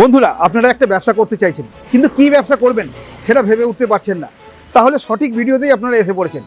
বন্ধুরা, আপনারা একটা ব্যবসা করতে চাইছেন, কিন্তু কি ব্যবসা করবেন সেটা ভেবে উঠতে পারছেন না। তাহলে সঠিক ভিডিওতেই আপনারা এসে পড়েছেন।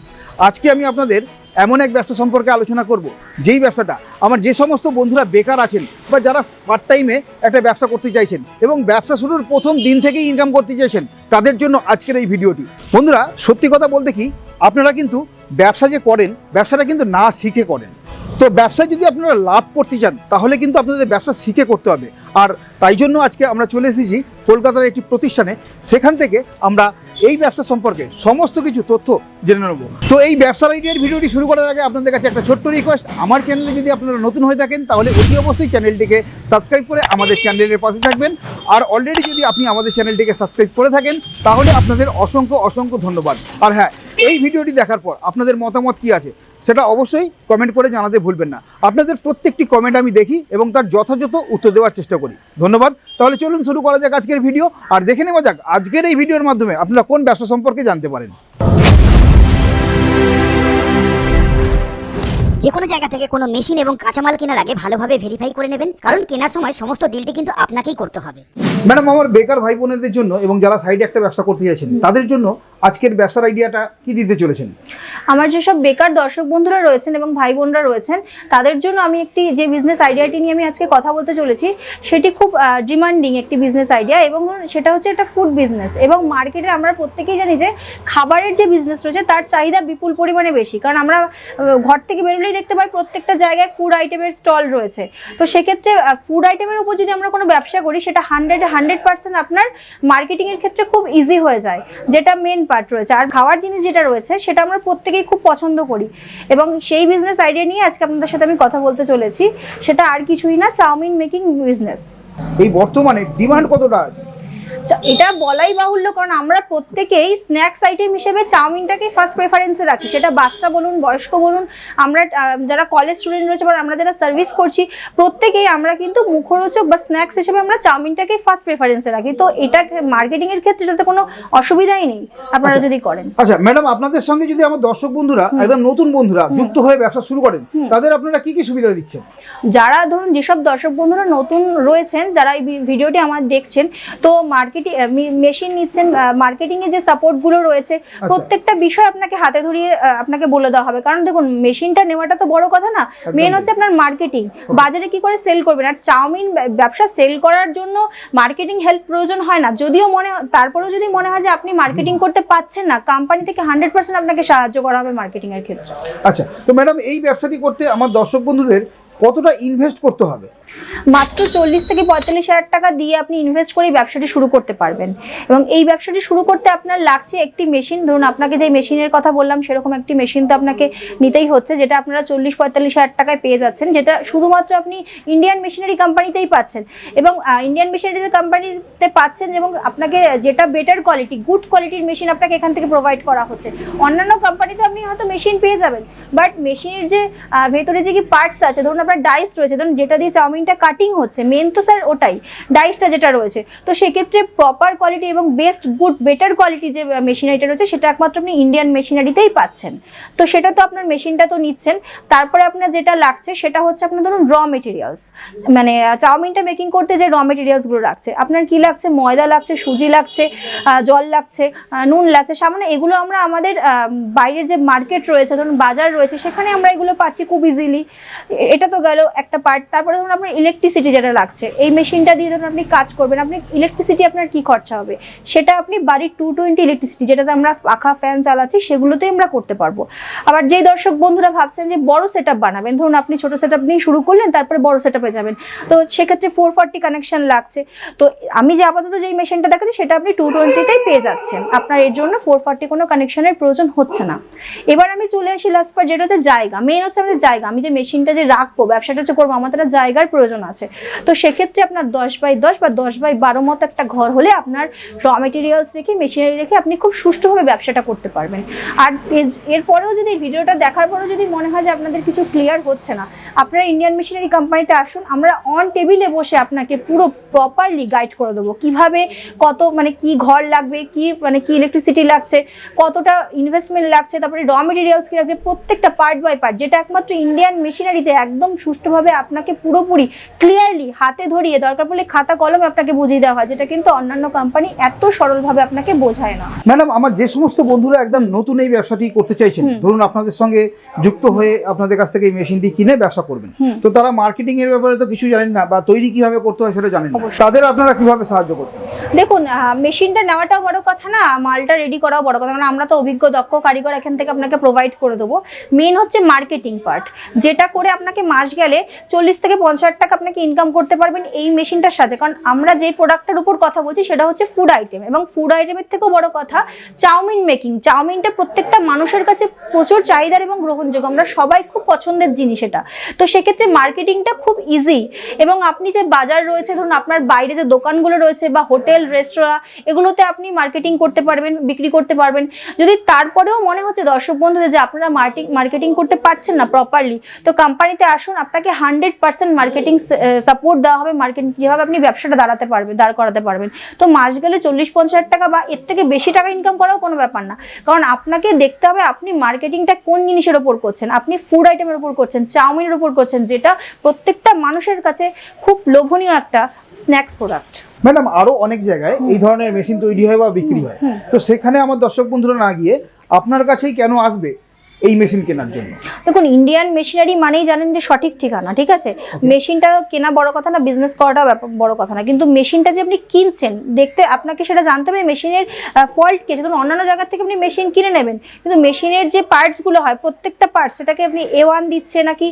আজকে আমি আপনাদের এমন এক ব্যবসা সম্পর্কে আলোচনা করব, যেই ব্যবসাটা আমার যে সমস্ত বন্ধুরা বেকার আছেন বা যারা পার্ট টাইমে একটা ব্যবসা করতে চাইছেন এবং ব্যবসা শুরুর প্রথম দিন থেকেই ইনকাম করতে চাইছেন, তাদের জন্য আজকের এই ভিডিওটি। বন্ধুরা, সত্যি কথা বলতে কি, আপনারা কিন্তু ব্যবসা যে করেন, ব্যবসাটা কিন্তু না শিখে করেন। তো ব্যবসায় যদি আপনারা লাভ করতে চান, তাহলে কিন্তু আপনাদের ব্যবসা শিখে করতে হবে। আর তাই জন্য আজকে আমরা চলে এসেছি কলকাতার একটি প্রতিষ্ঠানে। সেখান থেকে আমরা এই ব্যবসা সম্পর্কে সমস্ত কিছু তথ্য জেনে নেব। তো এই ব্যবসার আইডিয়ার ভিডিওটি শুরু করার আগে আপনাদের কাছে একটা ছোট্ট রিকোয়েস্ট আমার চ্যানেলে যদি আপনারা নতুন হয়ে থাকেন, তাহলে অতি অবশ্যই চ্যানেলটিকে সাবস্ক্রাইব করে আমাদের চ্যানেলের পাশে থাকবেন। আর অলরেডি যদি আপনি আমাদের চ্যানেলটিকে সাবস্ক্রাইব করে থাকেন, তাহলে আপনাদের অসংখ্য অসংখ্য ধন্যবাদ। আর হ্যাঁ এই ভিডিওটি দেখার পর আপনাদের মতামত কি আছে, সেটা অবশ্যই কমেন্ট করে জানাতে ভুলবেন না। আপনাদের প্রত্যেকটি কমেন্ট আমি দেখি এবং তার যথাযথ উত্তর দেওয়ার চেষ্টা করি। ধন্যবাদ। তাহলে চলুন শুরু করা যাক আজকের ভিডিও। আর দেখে নেওয়া যাক আজকের এই ভিডিওর মাধ্যমে আপনারা কোন ব্যবসা সম্পর্কে জানতে পারেন। যে কোনো জায়গা থেকে কোনো মেশিন এবং কাঁচামাল কেনার আগে ভালোভাবে ভেরিফাই করে নেবেন, কারণ কেনার সময় সমস্ত ডিলটি কিন্তু আপনাকেই করতে হবে। ম্যাডাম, আমার বেকার ভাই বোনেদের জন্য এবং যারা সাইডে একটা ব্যবসা করতে চাইছেন, তাদের জন্য আজকের ব্যবসার আইডিয়াটা কি দিতে চলেছেন? আমার যেসব বেকার দর্শক বন্ধুরা রয়েছেন এবং ভাই বোনরা রয়েছেন, তাদের জন্য আমি একটি যে বিজনেস আইডিয়াটি নিয়ে আমি আজকে কথা বলতে চলেছি, সেটি খুব ডিমান্ডিং একটি বিজনেস আইডিয়া এবং সেটা হচ্ছে একটা ফুড বিজনেস এবং মার্কেটে আমরা প্রত্যেকেই জানি যে খাবারের যে বিজনেস রয়েছে, তার চাহিদা বিপুল পরিমাণে বেশি। কারণ আমরা ঘর থেকে বেরোলেই দেখতে পাই প্রত্যেকটা জায়গায় ফুড আইটেমের স্টল রয়েছে। তো সেক্ষেত্রে ফুড আইটেমের উপর যদি আমরা কোনো ব্যবসা করি, সেটা হান্ড্রেড হান্ড্রেড পার্সেন্ট আপনার মার্কেটিংয়ের ক্ষেত্রে খুব ইজি হয়ে যায়, যেটা মেন পার্ট রয়েছে। আর খাওয়ার জিনিস যেটা রয়েছে, সেটা আমরা প্রত্যেকেই খুব পছন্দ করি। এবং সেই বিজনেস আইডিয়া নিয়ে আজকে আপনাদের সাথে আমি কথা বলতে চলেছি। সেটা আর কিছুই না, চাউমিন মেকিং বিজনেস এই বর্তমানে ডিমান্ড কতটা আছে? এটা বলাই বাহুল্য কারণ আমরা প্রত্যেকেই স্ন্যাক্স আইটেম হিসেবে চাউমিনটাকে ফার্স্ট প্রেফারেন্সে রাখি। সেটা বাচ্চা বলুন বয়স্ক বলুন আমরা যারা কলেজ স্টুডেন্ট রয়েছে বা আমরা যারা সার্ভিস করছি প্রত্যেকেই আমরা কিন্তু মুখরোচক বা স্ন্যাক্স হিসেবে আমরা চাউমিনটাকেই ফার্স্ট প্রেফারেন্সে রাখি। তো এটা মার্কেটিং এর ক্ষেত্রে এটাতে কোনো অসুবিধাই নেই আপনারা যদি করেন। আচ্ছা ম্যাডাম আপনাদের সঙ্গে যদি আমার দর্শক বন্ধুরা একদম নতুন বন্ধুরা যুক্ত হয়ে ব্যবসা শুরু করেন তাদের আপনারা কি কি সুবিধা দিচ্ছেন? যারা ধরুন যেসব দর্শক বন্ধুরা নতুন রয়েছেন যারা এই ভিডিওটি আমার দেখছেন তো মার্কেটিং মেশিন নিচ্ছেন মার্কেটিং এর যে সাপোর্টগুলো রয়েছে প্রত্যেকটা বিষয় আপনাকে হাতে ধরিয়ে আপনাকে বলে দেওয়া হবে। কারণ দেখুন মেশিনটা নেওয়াটা তো বড় কথা না। মেন হচ্ছে আপনার মার্কেটিং বাজারে কি করে সেল করবেন? আর চাউমিন ব্যবসা সেল করার জন্য মার্কেটিং হেল্প প্রয়োজন হয় না। যদিও মনে তারপরেও যদি মনে হয় যে আপনি মার্কেটিং করতে পাচ্ছেন না কোম্পানি থেকে হান্ড্রেড পার্সেন্ট আপনাকে সাহায্য করা হবে মার্কেটিং এর ক্ষেত্রে। আচ্ছা তো ম্যাডাম এই ব্যবসাটি করতে আমার দর্শক বন্ধুদের কতটা ইনভেস্ট করতে হবে? মাত্র চল্লিশ থেকে পঁয়তাল্লিশ হাজার টাকা দিয়ে আপনি ইনভেস্ট করে ব্যবসাটি শুরু করতে পারবেন। এবং এই ব্যবসাটি শুরু করতে আপনার লাগছে একটি মেশিন ধরুন, আপনাকে যে মেশিনের কথা বললাম, সেরকম একটি মেশিন তো আপনাকে নিতেই হচ্ছে, যেটা আপনারা চল্লিশ, পঁয়তাল্লিশ হাজার টাকায় পেয়ে যাচ্ছেন, যেটা শুধুমাত্র আপনি ইন্ডিয়ান মেশিনারি কোম্পানিতেই পাচ্ছেন। এবং ইন্ডিয়ান মেশিনারি কোম্পানিতে পাচ্ছেন এবং আপনাকে যেটা বেটার কোয়ালিটি গুড কোয়ালিটির মেশিন আপনাকে এখান থেকে প্রোভাইড করা হচ্ছে। অন্যান্য কোম্পানিতে আপনি হয়তো মেশিন পেয়ে যাবেন বাট মেশিনের যে ভেতরে যে কি পার্টস আছে, ধরুন আপনার ডাইস রয়েছে, ধরুন যেটা দিয়ে চাউমিনটা কাটিং হচ্ছে মেন তো স্যার ওটাই ডাইসটা যেটা রয়েছে। তো সেক্ষেত্রে প্রপার কোয়ালিটি এবং বেস্ট গুড বেটার কোয়ালিটি যে মেশিনারিটা রয়েছে, সেটা একমাত্র আপনি ইন্ডিয়ান মেশিনারিতেই পাচ্ছেন। তো সেটা তো আপনার মেশিনটা তো নিচ্ছেন। তারপরে আপনার যেটা লাগছে, সেটা হচ্ছে আপনার ধরুন র মেটেরিয়ালস মানে চাউমিনটা মেকিং করতে যে র মেটেরিয়ালসগুলো লাগছে, আপনার কি লাগছে? ময়দা লাগছে, সুজি লাগছে জল লাগছে নুন লাগছে সামনে এগুলো আমরা আমাদের বাইরের যে মার্কেট রয়েছে, ধরুন বাজার রয়েছে, সেখানে আমরা এগুলো পাচ্ছি খুব ইজিলি এটা তো গেল একটা পার্ট তারপরে ধরুন ইলেকট্রিসিটি যেটা লাগছে, এই মেশিনটা দিয়ে ধরুন আপনি কাজ করবেন, আপনি ইলেকট্রিসিটি আপনার কি খরচা হবে? সেটা আপনি বাড়ির টু টোয়েন্টি ইলেকট্রিসিটি যেটাতে আমরা পাখা ফ্যান চালাচ্ছি, সেগুলোতেই আমরা করতে পারব। আবার যেই দর্শক বন্ধুরা ভাবছেন যে বড় সেট বানাবেন, ধরুন আপনি ছোট সেট নিয়ে শুরু করলেন, তারপরে বড় সেট যাবেন। তো সেক্ষেত্রে ফোর ফর্টি কানেকশন লাগছে। তো আমি যে আপাতত যেই মেশিনটা দেখাচ্ছি, সেটা আপনি টু টোয়েন্টিতেই পেয়ে যাচ্ছেন। আপনার এর জন্য ফোর ফর্টি কোনো কানেকশনের প্রয়োজন হচ্ছে না। এবার আমি চলে আসি লাস্ট পার যেটা হচ্ছে জায়গা। মেন হচ্ছে আমাদের জায়গা। আমি যে মেশিনটা যে রাখব, ব্যবসাটা যে করব একটা জায়গার প্রয়োজন আছে। তো সেক্ষেত্রে আপনার দশ বাই দশ বা দশ বাই বারো মতো একটা ঘর হলে আপনার র মেটেরিয়ালস রেখে মেশিনারি রেখে আপনি খুব সুষ্ঠুভাবে ব্যবসাটা করতে পারবেন। আর এরপরেও যদি ভিডিওটা দেখার পরেও যদি মনে হয় যে আপনাদের কিছু ক্লিয়ার হচ্ছে না আপনারা ইন্ডিয়ান মেশিনারি কোম্পানিতে আসুন আমরা অন টেবিলে বসে আপনাকে পুরো প্রপারলি গাইড করে দেবো। কীভাবে কত মানে কি ঘর লাগবে কি মানে কি ইলেকট্রিসিটি লাগছে কতটা ইনভেস্টমেন্ট লাগছে তারপরে র মেটেরিয়ালস কি লাগছে প্রত্যেকটা পার্ট বাই পার্ট যেটা একমাত্র ইন্ডিয়ান মেশিনারিতে একদম সুষ্ঠুভাবে আপনাকে পুরোপুরি ক্লিয়ারলি হাতে ধরিয়ে দরকার পড়লে খাতা কলম আপনাকে বুঝিয়ে দেওয়া হয় যেটা কিন্তু অন্যান্য কোম্পানি এত সরলভাবে আপনাকে বোঝায় না। ম্যাডাম আমার যে সমস্ত বন্ধুরা একদম নতুন এই ব্যবসাটি করতে চাইছেন ধরুন আপনাদের সঙ্গে যুক্ত হয়ে আপনাদের কাছ থেকে এই মেশিনটি কিনে ব্যবসা করবেন। তো তারা মার্কেটিং এর ব্যাপারে তো কিছু জানেন না বা তৈরি কীভাবে করতে হয় সেটা জানেন না। তাদের আপনারা কীভাবে সাহায্য করছেন? দেখুন মেশিনটা নেওয়াটাও বড় কথা না মালটা রেডি করাও বড় কথা। কারণ আমরা তো অভিজ্ঞ দক্ষ কারিগর এখান থেকে আপনাকে প্রোভাইড করে দেবো। মেন হচ্ছে মার্কেটিং পার্ট যেটা করে আপনাকে মাস গেলে চল্লিশ থেকে পঞ্চাশ টাকা আপনাকে ইনকাম করতে পারবেন এই মেশিনটার সাথে কারণ আমরা যে প্রোডাক্টটার উপর কথা বলছি সেটা হচ্ছে ফুড আইটেম এবং ফুড আইটেমের থেকেও বড় কথা চাউমিন মেকিং চাউমিনটা প্রত্যেকটা মানুষের কাছে প্রচুর চাহিদার এবং গ্রহণযোগ্য। আমরা সবাই খুব পছন্দের জিনিস এটা। তো সেক্ষেত্রে মার্কেটিংটা খুব ইজি এবং আপনি যে বাজার রয়েছে, ধরুন আপনার বাইরে যে দোকানগুলো রয়েছে বা হোটেল, রেস্তোরাঁ, এগুলোতে আপনি মার্কেটিং করতে পারবেন, বিক্রি করতে পারবেন। যদি তারপরেও মনে হচ্ছে দর্শক বন্ধুদের যে আপনারা মার্কেটিং করতে পারছেন না প্রপারলি তো কোম্পানিতে আসুন, আপনাকে হান্ড্রেড পার্সেন্ট মার্কেটিং সাপোর্ট দেওয়া হবে। মার্কেটিং যেভাবে আপনি ব্যবসাটা দাঁড়াতে পারবেন দাঁড় করাতে পারবেন। তো মাস গেলে চল্লিশ পঞ্চাশ টাকা বা এর থেকে বেশি টাকা ইনকাম করাও কোনো ব্যাপার না। কারণ আপনাকে দেখতে হবে আপনি মার্কেটিংটা কোন জিনিসের ওপর করছেন। আপনি ফুড আইটেমের উপর করছেন, চাউমিনের উপর করছেন যেটা প্রত্যেকটা মানুষের কাছে খুব লোভনীয় একটা স্ন্যাক্স প্রোডাক্ট ম্যাডাম আরও অনেক জায়গায় এই ধরনের মেশিন তৈরি হয় বা বিক্রি হয়। তো সেখানে আমার দর্শক বন্ধুরা না গিয়ে আপনার কাছেই কেন আসবে? এই মেশিন কেনার জন্য? দেখুন ইন্ডিয়ান মেশিনারি মানেই জানেন যে সঠিক ঠিকানা ঠিক আছে? মেশিনটা কেনা বড় কথা না বিজনেস করাটা বড় কথা না। কিন্তু মেশিনটা যে আপনি কিনছেন দেখতে আপনাকে সেটা জানতে হবে মেশিনের ফল্ট কি ধরুন অন্যান্য জায়গা থেকে আপনি মেশিন কিনে নেবেন কিন্তু মেশিনের যে পার্টসগুলো হয় প্রত্যেকটা পার্টস সেটাকে আপনি এ ওয়ান দিচ্ছে নাকি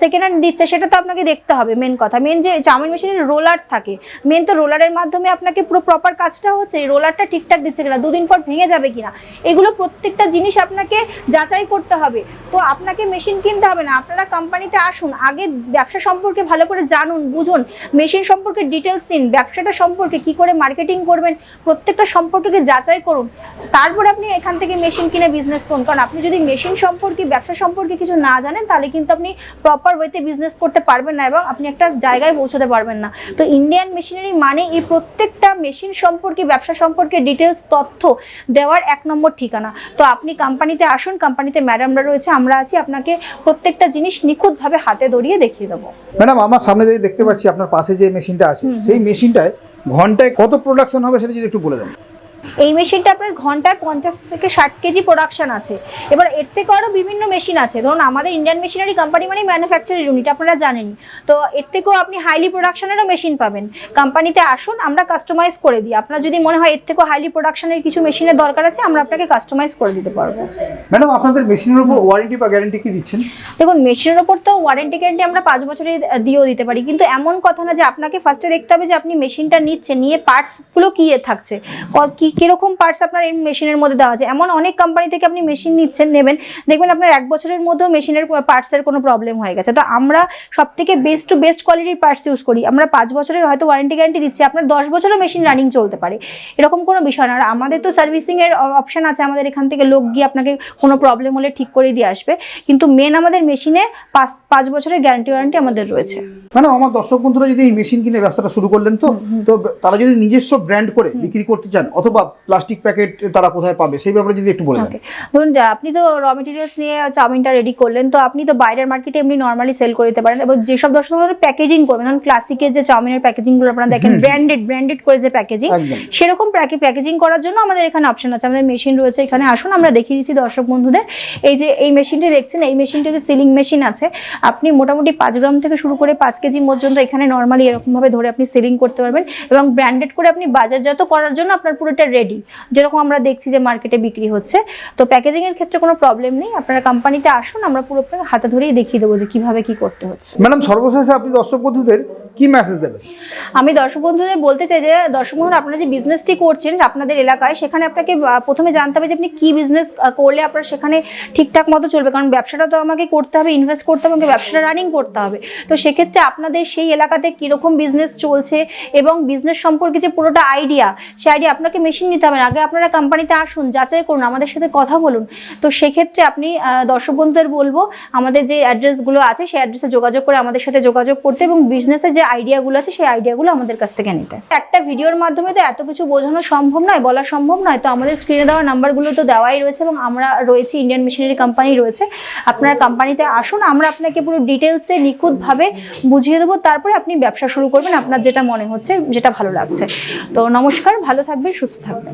সেকেন্ড হ্যান্ড দিচ্ছে সেটা তো আপনাকে দেখতে হবে মেন কথা। মেন যে চাউমিন মেশিনের রোলার থাকে মেন তো রোলারের মাধ্যমে আপনাকে পুরো প্রপার কাজটা হচ্ছে রোলারটা ঠিকঠাক দিচ্ছে কিনা দুদিন পর ভেঙে যাবে কিনা এগুলো প্রত্যেকটা জিনিস আপনাকে যাচাই করতে হবে। তো আপনাকে মেশিন কিনতে হবে না। আপনারা কোম্পানিতে আসুন, আগে ব্যবসা সম্পর্কে ভালো করে জানুন, বুঝুন। মেশিন সম্পর্কে ডিটেলস নিন, ব্যবসাটা সম্পর্কে কি করে মার্কেটিং করবেন, প্রত্যেকটা সম্পর্কে যাচাই করুন। তারপরে আপনি এখান থেকে মেশিন কিনে বিজনেস করুন। কারণ আপনি যদি মেশিন সম্পর্কে, ব্যবসা সম্পর্কে কিছু না জানেন, তাহলে কিন্তু আপনি প্রপার ওয়েতে বিজনেস করতে পারবেন না এবং আপনি একটা জায়গায় পৌঁছতে পারবেন না। তো ইন্ডিয়ান মেশিনারি মানে এই প্রত্যেকটা মেশিন সম্পর্কে, ব্যবসা সম্পর্কে ডিটেলস তথ্য দেওয়ার এক নম্বর ঠিকানা। তো আপনি কোম্পানিতে আসুন কোম্পানিতে ম্যাডামরা রয়েছে আমরা আছি আপনাকে প্রত্যেকটা জিনিস নিখুঁতভাবে হাতে ধরিয়ে দেখিয়ে দেবো। ম্যাডাম আমার সামনে দিয়ে দেখতে পাচ্ছি আপনার পাশে যে মেশিনটা আছে সেই মেশিনটায় ঘন্টায় কত প্রোডাকশন হবে সেটা যদি একটু বলে দেন। এই মেশিনটা আপনার ঘন্টায় পঞ্চাশ থেকে ষাট কেজি প্রোডাকশন আছে। এবার এর থেকে আরও বিভিন্ন মেশিন আছে। ধরুন আমাদের ইন্ডিয়ান মেশিনারি কোম্পানি মানে ম্যানুফ্যাকচারিং ইউনিট আপনারা জানেন। তো এর থেকেও আপনি হাইলি প্রোডাকশনেরও মেশিন পাবেন। কোম্পানিতে আসুন আমরা কাস্টমাইজ করে দিই। আপনার যদি মনে হয় এর থেকেও হাইলি প্রোডাকশনের কিছু মেশিনের দরকার আছে আমরা আপনাকে কাস্টমাইজ করে দিতে পারব। ম্যাডাম আপনাদের মেশিনের উপর ওয়ারেন্টি বা গ্যারেন্টি কি দিচ্ছেন? দেখুন মেশিনের ওপর তো ওয়ারেন্টি গ্যারেন্টি আমরা পাঁচ বছরের দিয়েও দিতে পারি। কিন্তু এমন কথা না যে আপনাকে ফার্স্টে দেখতে হবে যে আপনি মেশিনটা নিচ্ছেন নিয়ে পার্টসগুলো কী থাকছে কি কীরকম পার্টস আপনার এই মেশিনের মধ্যে দেওয়া আছে? এমন অনেক কোম্পানি থেকে আপনি মেশিন নিচ্ছেন নেবেন। দেখবেন আপনার এক বছরের মধ্যেও মেশিনের পার্টসের কোনো প্রবলেম হয়ে গেছে। তো আমরা সব থেকে বেস্ট টু বেস্ট কোয়ালিটির পার্টস ইউজ করি। আমরা পাঁচ বছরের হয়তো ওয়ারেন্টি গ্যারেন্টি দিচ্ছি আপনার দশ বছরও মেশিন রানিং চলতে পারে। এরকম কোনো বিষয় না। আর আমাদের তো সার্ভিসিংয়ের অপশন আছে। আমাদের এখান থেকে লোক গিয়ে আপনাকে কোনো প্রবলেম হলে ঠিক করে দিয়ে আসবে। কিন্তু মেন আমাদের মেশিনে পাঁচ পাঁচ বছরের গ্যারান্টি ওয়ারেন্টি আমাদের রয়েছে। ম্যাডাম আমার দর্শক বন্ধুরা যদি এই মেশিন কিনে ব্যবসাটা শুরু করলেন তো তো তারা যদি নিজস্ব ব্র্যান্ড করে বিক্রি করতে চান অথবা প্লাস্টিক প্যাকেট তারা কোথায় পাবে? সেই ব্যাপারে যদি একটু বলে দেন। ধরুন আপনি তো র মেটেরিয়ালস নিয়ে চাউমিনটা রেডি করলেন তো আপনি তো বাইরের মার্কেটে এমনি নর্মালি সেল করে দিতে পারেন এবং যেসব দর্শক প্যাকেজিং করবেন ধরুন ক্লাসিকের যে চাউমিনের প্যাকেজিংগুলো আপনারা দেখেন ব্র্যান্ডেড ব্র্যান্ডেড করে যে প্যাকেজিং সেরকম প্যাকেজিং করার জন্য আমাদের এখানে অপশন আছে। আমাদের মেশিন রয়েছে এখানে। আসুন আমরা দেখিয়ে দিচ্ছি দর্শক বন্ধুদের। এই যে এই মেশিনটি দেখছেন এই মেশিনটি যে সিলিং মেশিন আছে আপনি মোটামুটি পাঁচ গ্রাম থেকে শুরু করে পাঁচ কেজি পর্যন্ত এখানে নর্মালি এরকমভাবে ধরে আপনি সিলিং করতে পারবেন এবং ব্র্যান্ডেড করে আপনি বাজারজাত করার জন্য আপনার পুরোটা রেডি যেরকম আমরা দেখছি যে মার্কেটে বিক্রি হচ্ছে, তো প্যাকেজিংয়ের ক্ষেত্রে কোনো প্রবলেম নেই। আপনারা কোম্পানিতে আসুন, আমরা পুরোপুরি হাতে ধরেই দেখিয়ে দেবো যে কীভাবে কি করতে হচ্ছে। ম্যাডাম সর্বশেষে আপনি দর্শক বন্ধুদের কি মেসেজ দেবেন আমি দর্শক বন্ধুদের বলতে চাই যে, দর্শক বন্ধুরা, আপনারা যে বিজনেসটি করছেন আপনাদের এলাকায়, সেখানে আপনাকে প্রথমে জানতে হবে যে আপনি কি বিজনেস করলে আপনার সেখানে ঠিকঠাক মতো চলবে। কারণ ব্যবসাটা তো আমাকে করতে হবে ইনভেস্ট করতে হবে, আমাকে ব্যবসাটা রানিং করতে হবে। তো সেক্ষেত্রে আপনাদের সেই এলাকাতে কীরকম বিজনেস চলছে এবং বিজনেস সম্পর্কে যে পুরোটা আইডিয়া সেই আইডিয়া আপনাকে মেশিন নিতে হবে আগে আপনারা কোম্পানিতে আসুন, যাচাই করুন, আমাদের সাথে কথা বলুন। তো সেক্ষেত্রে আপনি দর্শক বন্ধুদের বলব, আমাদের যে অ্যাড্রেসগুলো আছে, সেই অ্যাড্রেসে যোগাযোগ করে আমাদের সাথে যোগাযোগ করতে এবং বিজনেসের যে আইডিয়াগুলো আছে, সেই আইডিয়াগুলো আমাদের কাছ থেকে নিতে। একটা ভিডিওর মাধ্যমে তো এত কিছু বোঝানো সম্ভব নয়, বলা সম্ভব নয়, তো আমাদের স্ক্রিনে দেওয়া নাম্বারগুলো তো দেওয়াই রয়েছে এবং আমরা রয়েছি ইন্ডিয়ান মেশিনারি কোম্পানি রয়েছে। আপনার কোম্পানিতে আসুন, আমরা আপনাকে পুরো ডিটেলসে নিখুঁতভাবে বুঝিয়ে দেবো, তারপরে আপনি ব্যবসা শুরু করবেন, আপনার যেটা মনে হচ্ছে, যেটা ভালো লাগছে। তো নমস্কার, ভালো থাকবেন, সুস্থ থাকবেন।